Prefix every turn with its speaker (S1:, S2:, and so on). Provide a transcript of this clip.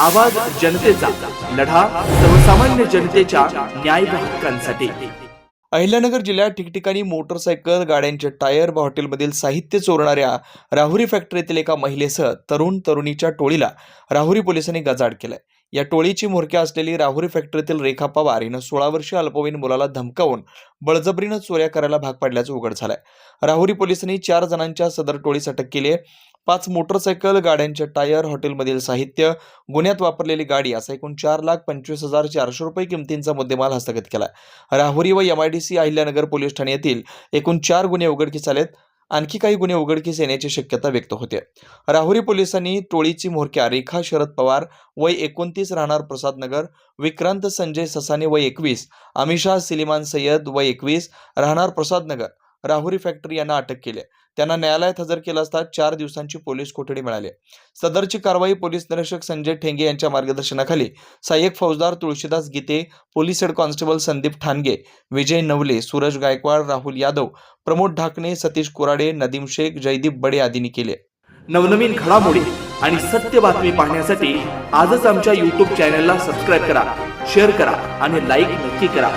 S1: आवाज जनतेचा लढा सर्वसामान्य जनतेच्या न्याय हक्कांसाठी.
S2: अहिल्यानगर जिल्ह्यात ठिकठिकाणी मोटरसायकल गाड्यांचे टायर व हॉटेलमधील साहित्य चोरणाऱ्या राहुरी फॅक्टरीतील एका महिलेसह तरुण तरुणीच्या टोळीला राहुरी पोलिसांनी गजाड केलंय. या टोळीची म्होरक्या असलेली राहुरी फॅक्टरीतील रेखा पवार हिनं सोळा वर्षीय अल्पवयीन मुलाला धमकावून बळजबरीनं चोऱ्या करायला भाग पाडल्याचं उघड झालंय. राहुरी पोलिसांनी चार जणांच्या सदर टोळीस अटक केली आहे. पाच मोटरसायकल गाड्यांचे टायर हॉटेलमधील साहित्य गुन्ह्यात वापरलेली गाडी असा एकूण चार लाख पंचवीस हजार चारशे रुपये किमतींचा मुद्देमाल हस्तगत केला राहुरी व M I D C Ahilyanagar police Thane येथील एकूण चार गुन्हे उघडकीस आलेत. आणखी काही गुन्हे उघडकीस येण्याची शक्यता व्यक्त होते. राहुरी पोलिसांनी टोळीची म्होरक्या रेखा शरद पवार वय एकोणतीस राहणार प्रसाद नगर विक्रांत संजय ससाने वय एकवीस अमिषा सिलिमान सय्यद वय एकवीस राहणार प्रसाद नगर राहुरी फॅक्टरी यांना अटक केली. त्यांना न्यायालयात हजर केलं असता चार दिवसांची पोलीस कोठडी मिळाली. सदरची कारवाई पोलीस निरीक्षक संजय ठेंगे यांच्या मार्गदर्शनाखाली. सहाय्यक फौजदार Tulshidas Gite police head constable Sandeep Thange Vijay Navale Suraj Gaikwad Rahul Yadav Pramod Dhakane Satish Kurade Nadeem Shaikh Jaydeep Bade आदींनी केले.
S1: नवनवीन घडामोडी आणि सत्य बातमी पाहण्यासाठी आजच आमच्या यूट्यूब चॅनलला सबस्क्राईब करा शेअर करा आणि लाईक नक्की करा.